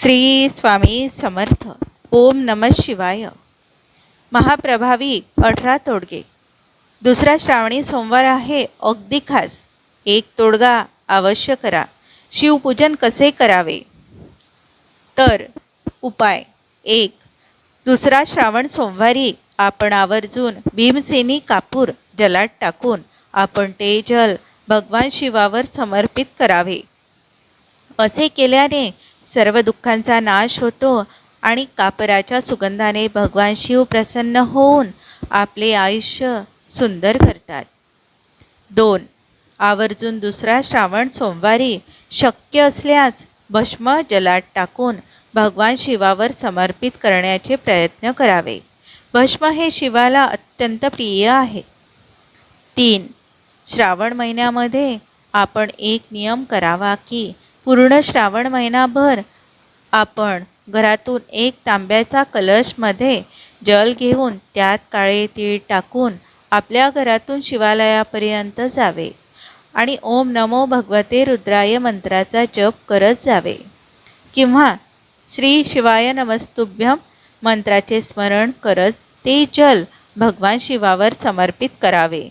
श्री स्वामी समर्थ. ओम नम शिवाय. महाप्रभावी अठरा तोडगे. दुसरा श्रावणी सोमवार आहे अगदी खास. एक तोडगा अवश्य करा. शिवपूजन कसे करावे? तर उपाय. एक दुसरा श्रावण सोमवारी आपण आवर्जून भीमसेनी कापूर जलात टाकून आपण ते जल भगवान शिवावर समर्पित करावे. असे केल्याने सर्व दुःखांचा नाश होतो आणि कापराच्या सुगंधाने भगवान शिव प्रसन्न होऊन आपले आयुष्य सुंदर करतात. दोन आवर्जून दुसरा श्रावण सोमवारी शक्य असल्यास भस्म जलात टाकून भगवान शिवावर समर्पित करण्याचे प्रयत्न करावे. भस्म हे शिवाला अत्यंत प्रिय आहे. तीन श्रावण महिन्यामध्ये आपण एक नियम करावा की पूर्ण श्रावण महिनाभर आपण घरातून एक तांब्याचा कलशमध्ये जल घेऊन त्यात काळे तीळ टाकून आपल्या घरातून शिवालयापर्यंत जावे. आणि ओम नमो भगवते रुद्राय मंत्राचा जप करत जावे. किंवा श्री शिवाय नमस्तुभ्यम मंत्राचे स्मरण करत ते जल भगवान शिवावर समर्पित करावे.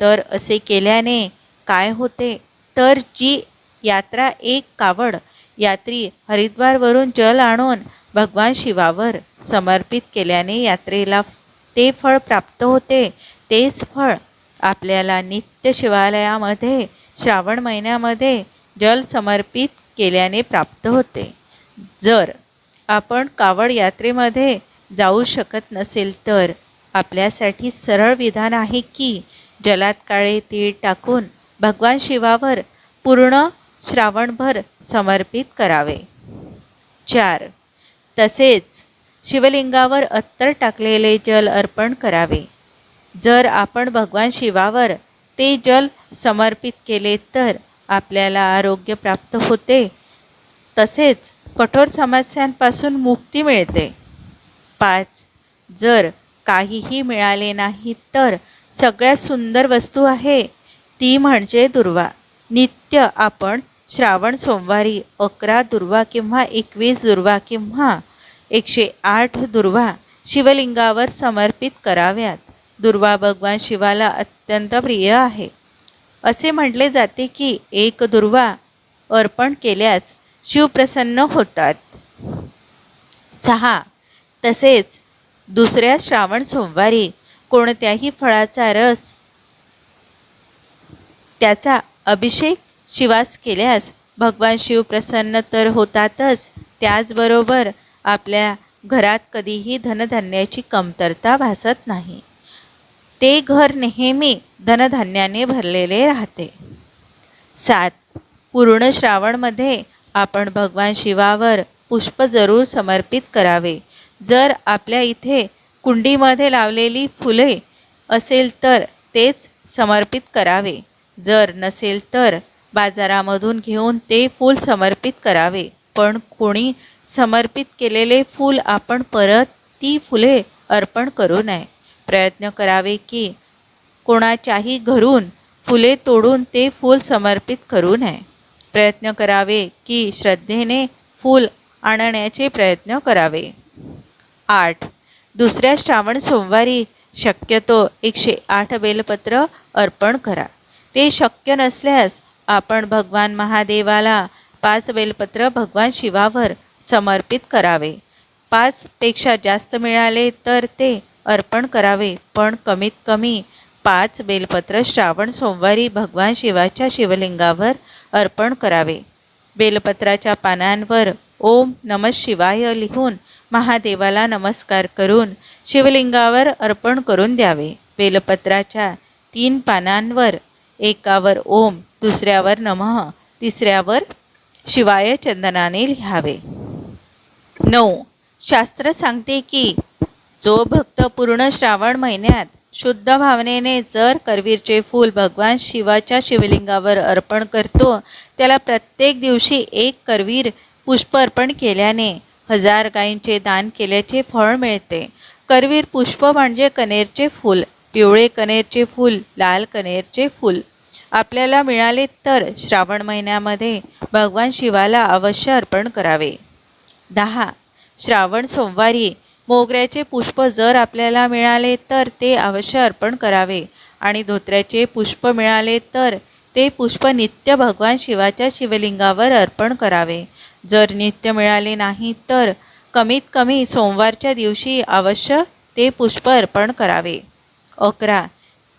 तर असे केल्याने काय होते? तर जी यात्रा एक कावड यात्री हरिद्वारवरून जल आणून भगवान शिवावर समर्पित केल्याने यात्रेला ते फळ प्राप्त होते. तेच फळ आपल्याला नित्य शिवालयामध्ये श्रावण महिन्यामध्ये जल समर्पित केल्याने प्राप्त होते. जर आपण कावड यात्रेमध्ये जाऊ शकत नसेल तर आपल्यासाठी सरळ विधान आहे की जलात काळे तीळ टाकून भगवान शिवावर पूर्ण श्रावणभर समर्पित करावे. चार. तसेच शिवलिंगावर अत्तर टाकलेले जल अर्पण करावे. जर आपण भगवान शिवावर ते जल समर्पित केले तर आपल्याला आरोग्य प्राप्त होते. तसेच कठोर समस्यांपासून मुक्ती मिळते. पाच. जर काहीही मिळाले नाही तर सगळ्यात सुंदर वस्तू आहे ती म्हणजे दुर्वा. नित्य आपण श्रावण सोमवारी अकरा दुर्वा किंवा एकवीस दुर्वा किंवा एकशे आठ दुर्वा शिवलिंगावर समर्पित कराव्यात. दुर्वा भगवान शिवाला अत्यंत प्रिय आहे. असे म्हटले जाते की एक दुर्वा अर्पण केल्यास शिव प्रसन्न होतात. सहा. तसेच दुसऱ्या श्रावण सोमवारी कोणत्याही फळाचा रस त्याचा अभिषेक शिवास केल्यास भगवान शिव प्रसन्न तर होतातच. त्याचबरोबर आपल्या घरात कधीही धनधान्याची कमतरता भासत नाही. ते घर नेहमी धनधान्याने भरलेले राहते. सात पूर्ण श्रावणमध्ये आपण भगवान शिवावर पुष्प जरूर समर्पित करावे. जर आपल्या इथे कुंडीमध्ये लावलेली फुले असेल तर तेच समर्पित करावे. जर नसेल तर बाजारामधून घेऊन ते फूल समर्पित करावे. पण कोणी समर्पित केलेले फूल आपण परत ती फुले अर्पण करू नये. प्रयत्न करावे की कोणाच्याही घरून फुले तोडून ते फूल समर्पित करू नये. प्रयत्न करावे की श्रद्धेने फूल आणण्याचे प्रयत्न करावे. आठ. दुसऱ्या श्रावण सोमवारी शक्यतो एकशे आठ बेलपत्र अर्पण करा. ते शक्य नसल्यास आपण भगवान महादेवाला पाच बेलपत्र भगवान शिवावर समर्पित करावे. पाचपेक्षा जास्त मिळाले तर ते अर्पण करावे पण कमीत कमी पाच बेलपत्र श्रावण सोमवारी भगवान शिवाच्या शिवलिंगावर अर्पण करावे. बेलपत्राच्या पानांवर ओम नम शिवाय लिहून महादेवाला नमस्कार करून शिवलिंगावर अर्पण करून द्यावे. बेलपत्राच्या तीन पानांवर एकावर ओम दुसऱ्यावर नमः तिसऱ्यावर शिवाय चंदनाने लिहावे. नऊ. शास्त्र सांगते की जो भक्त पूर्ण श्रावण महिन्यात शुद्ध भावनेने जर करवीरचे फूल भगवान शिवाच्या शिवलिंगावर अर्पण करतो त्याला प्रत्येक दिवशी एक करवीर पुष्प अर्पण केल्याने हजार गायींचे दान केल्याचे फळ मिळते. करवीर पुष्प म्हणजे कनेरचे फूल. पिवळे कनेरचे फूल लाल कनेरचे फूल. आपल्याला मिळाले तर श्रावण महिन्यामध्ये भगवान शिवाला अवश्य अर्पण करावे. दहा. श्रावण सोमवारी मोगऱ्याचे पुष्प जर आपल्याला मिळाले तर ते अवश्य अर्पण करावे आणि धोत्र्याचे पुष्प मिळाले तर ते पुष्प नित्य भगवान शिवाच्या शिवलिंगावर अर्पण करावे. जर नित्य मिळाले नाही तर कमीत कमी सोमवारच्या दिवशी अवश्य ते पुष्प अर्पण करावे. अकरा.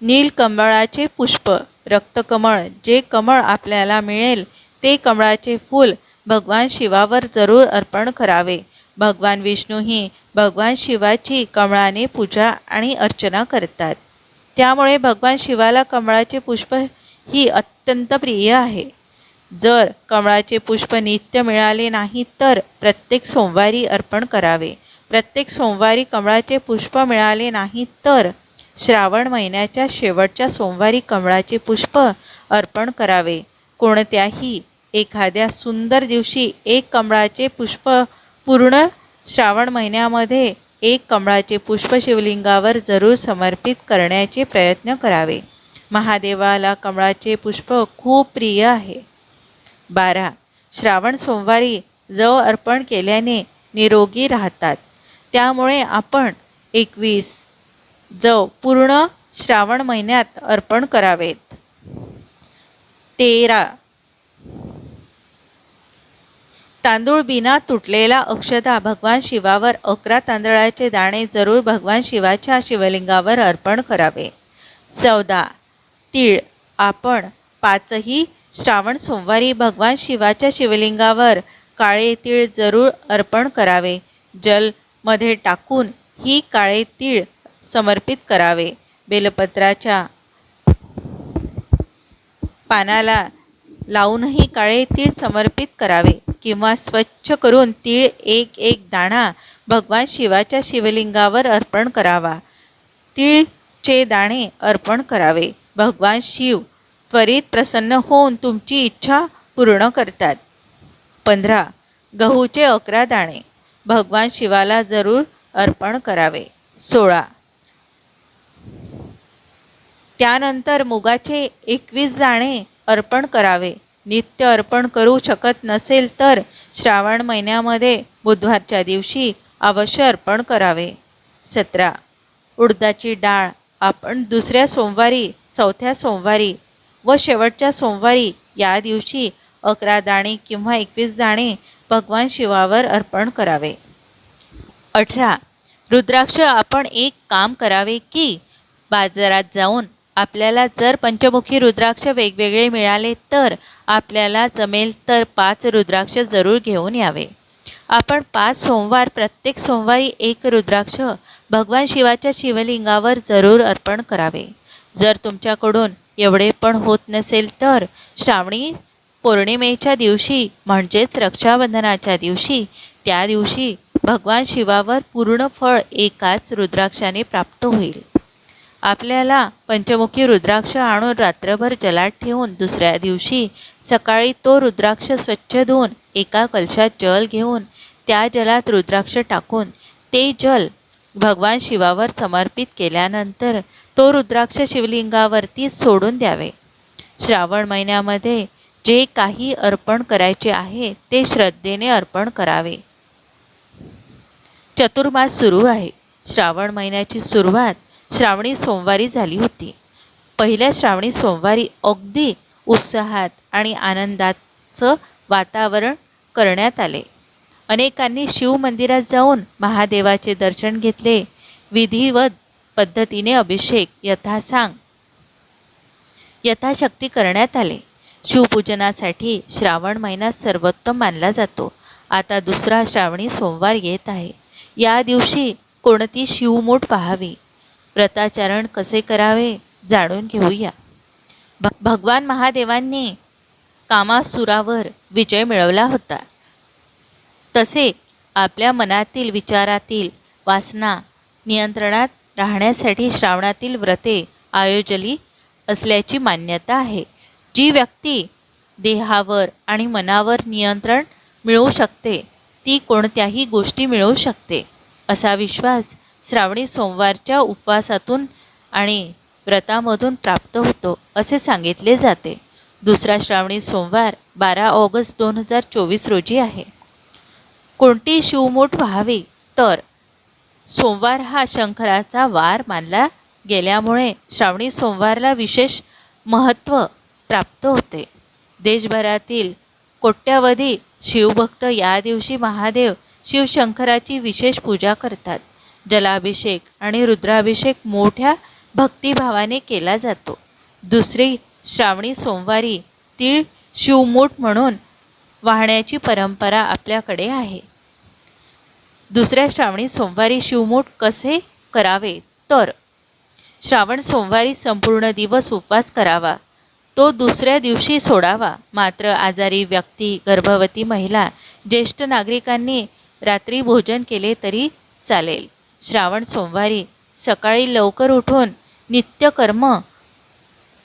नीलकमळाचे पुष्प रक्तकमळ जे कमळ आपल्याला मिळेल ते कमळाचे फूल भगवान शिवावर जरूर अर्पण करावे. भगवान विष्णूही भगवान शिवाची कमळाने पूजा आणि अर्चना करतात. त्यामुळे भगवान शिवाला कमळाचे पुष्प ही अत्यंत प्रिय आहे. जर कमळाचे पुष्प नित्य मिळाले नाही तर प्रत्येक सोमवारी अर्पण करावे. प्रत्येक सोमवारी कमळाचे पुष्प मिळाले नाही तर श्रावण महिन्याच्या शेवटच्या सोमवारी कमळाचे पुष्प अर्पण करावे. कोणत्याही एखाद्या सुंदर दिवशी एक कमळाचे पुष्प पूर्ण श्रावण महिन्यामध्ये एक कमळाचे पुष्प शिवलिंगावर जरूर समर्पित करण्याचे प्रयत्न करावे. महादेवाला कमळाचे पुष्प खूप प्रिय आहे. बारा. श्रावण सोमवारी जव अर्पण केल्याने निरोगी राहतात. त्यामुळे आपण एकवीस जव पूर्ण श्रावण महिन्यात अर्पण करावेत. तेरा. तांदूळ बिना तुटलेला अक्षता भगवान शिवावर अकरा तांदळाचे दाणे जरूर भगवान शिवाच्या शिवलिंगावर अर्पण करावे. चौदा. तीळ. आपण पाचही श्रावण सोमवारी भगवान शिवाच्या शिवलिंगावर काळे तीळ जरूर अर्पण करावे. जलमध्ये टाकून ही काळे तीळ समर्पित करावे. बेलपत्राच्या पानाला लावूनही काळे तीळ समर्पित करावे किंवा स्वच्छ करून तीळ एक एक दाणा भगवान शिवाच्या शिवलिंगावर अर्पण करावा. तीळचे दाणे अर्पण करावे. भगवान शिव त्वरित प्रसन्न होऊन तुमची इच्छा पूर्ण करतात. पंधरा गहूचे अकरा दाणे. भगवान शिवाला जरूर अर्पण करावे. सोळा त्यानंतर मुगाचे एकवीस दाणे अर्पण करावे. नित्य अर्पण करू शकत नसेल तर श्रावण महिन्यामध्ये बुधवारच्या दिवशी अवश्य अर्पण करावे. सतरा. उडदाची डाळ आपण दुसऱ्या सोमवारी चौथ्या सोमवारी व शेवटच्या सोमवारी या दिवशी अकरा दाणे किंवा एकवीस दाणे भगवान शिवावर अर्पण करावे. अठरा. रुद्राक्ष आपण एक काम करावे की बाजारात जाऊन आपल्याला जर पंचमुखी रुद्राक्ष वेगवेगळे मिळाले तर आपल्याला जमेल तर पाच रुद्राक्ष जरूर घेऊन यावे. आपण पाच सोमवार प्रत्येक सोमवारी एक रुद्राक्ष भगवान शिवाच्या शिवलिंगावर जरूर अर्पण करावे. जर तुमच्याकडून एवढे पण होत नसेल तर श्रावणी पौर्णिमेच्या दिवशी म्हणजेच रक्षाबंधनाच्या दिवशी त्या दिवशी भगवान शिवावर पूर्ण फळ एकाच रुद्राक्षाने प्राप्त होईल. आपल्याला पंचमुखी रुद्राक्ष आणून रात्रभर जलात ठेवून दुसऱ्या दिवशी सकाळी तो रुद्राक्ष स्वच्छ धुवून एका कलशात जल घेऊन त्या जलात रुद्राक्ष टाकून ते जल भगवान शिवावर समर्पित केल्यानंतर तो रुद्राक्ष शिवलिंगावरती सोडून द्यावे. श्रावण महिन्यामध्ये जे काही अर्पण करायचे आहे ते श्रद्धेने अर्पण करावे. चतुर्मास सुरू आहे. श्रावण महिन्याची सुरुवात श्रावणी सोमवारी झाली होती. पहिल्या श्रावणी सोमवारी अगदी उत्साहात आणि आनंदाचं वातावरण करण्यात आले. अनेकांनी शिव मंदिरात जाऊन महादेवाचे दर्शन घेतले. विधिवत पद्धतीने अभिषेक यथासांग यथाशक्ती करण्यात आले. शिवपूजनासाठी श्रावण महिना सर्वोत्तम मानला जातो. आता दुसरा श्रावणी सोमवार येत आहे. या दिवशी कोणती शिवमूठ पाहावी? व्रताचरण कसे करावे जाणून घेऊया. भ भगवान महादेवांनी कामासुरावर विजय मिळवला होता. तसे आपल्या मनातील विचारातील वासना नियंत्रणात राहण्यासाठी श्रावणातील व्रते आयोजली असल्याची मान्यता आहे. जी व्यक्ती देहावर आणि मनावर नियंत्रण मिळवू शकते ती कोणत्याही गोष्टी मिळवू शकते असा विश्वास श्रावणी सोमवारच्या उपवासातून आणि व्रतामधून प्राप्त होतो असे सांगितले जाते. दुसरा श्रावणी सोमवार बारा ऑगस्ट दोन हजार चोवीस रोजी आहे. कोणती शिवमूठ व्हावी? तर सोमवार हा शंकराचा वार मानला गेल्यामुळे श्रावणी सोमवारला विशेष महत्त्व प्राप्त होते. देशभरातील कोट्यावधी शिवभक्त या दिवशी महादेव शिवशंकराची विशेष पूजा करतात. जलाभिषेक आणि रुद्राभिषेक मोठ्या भक्तिभावाने केला जातो. दुसरी श्रावणी सोमवारी तीळ शिवमूठ म्हणून वाहण्याची परंपरा आपल्याकडे आहे. दुसऱ्या श्रावणी सोमवारी शिवमूठ कसे करावे? तर श्रावण सोमवारी संपूर्ण दिवस उपवास करावा. तो दुसऱ्या दिवशी सोडावा. मात्र आजारी व्यक्ती गर्भवती महिला ज्येष्ठ नागरिकांनी रात्री भोजन केले तरी चालेल. श्रावण सोमवारी सकाळी लवकर उठून नित्यकर्म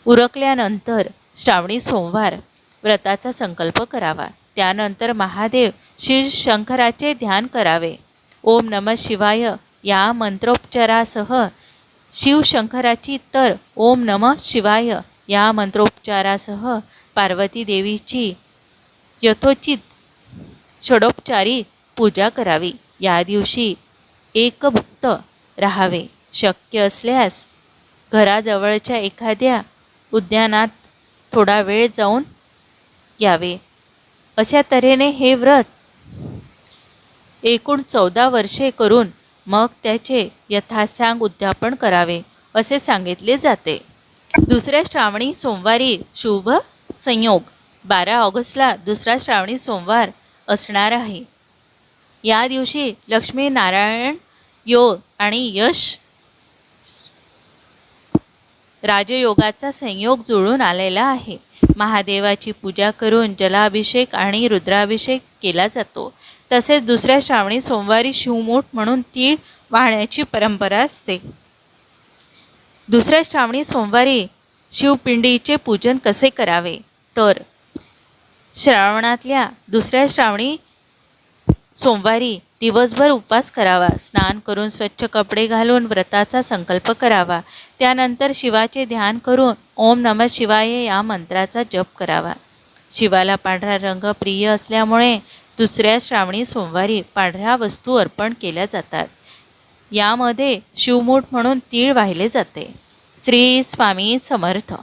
उरकल्यानंतर श्रावणी सोमवार व्रताचा संकल्प करावा. त्यानंतर महादेव शिवशंकराचे ध्यान करावे. ओम नम शिवाय या मंत्रोपचारासह शिवशंकराची तर ओम नम शिवाय या मंत्रोपचारासह पार्वती देवीची यथोचित षडोपचारी पूजा करावी. या दिवशी एकभुक्त राहावे. शक्य असल्यास घराजवळच्या एखाद्या उद्यानात थोडा वेळ जाऊन यावे. अशा तऱ्हेने हे व्रत एकूण चौदा वर्षे करून मग त्याचे यथासांग उद्यापन करावे असे सांगितले जाते. दुसऱ्या श्रावणी सोमवारी शुभ संयोग. बारा ऑगस्टला दुसरा श्रावणी सोमवार असणार आहे. या दिवशी लक्ष्मी नारायण योग आणि यश राजयोगाचा संयोग जुळून आलेला आहे. महादेवाची पूजा करून जलाभिषेक आणि रुद्राभिषेक केला जातो. तसेच दुसऱ्या श्रावणी सोमवारी शिवमूठ म्हणून तीळ वाहण्याची परंपरा असते. दुसऱ्या श्रावणी सोमवारी शिवपिंडीचे पूजन कसे करावे? तर श्रावणातल्या दुसऱ्या श्रावणी सोमवारी दिवसभर उपवास करावा स्नान करून स्वच्छ कपडे घालून व्रताचा संकल्प करावा. त्यानंतर शिवाचे ध्यान करून ओम नम शिवाय या मंत्राचा जप करावा. शिवाला पांढरा रंग प्रिय असल्यामुळे दुसऱ्या श्रावणी सोमवारी पांढऱ्या वस्तू अर्पण केल्या जातात. यामध्ये शिवमूठ म्हणून तीळ वाहिले जाते. श्री स्वामी समर्थ.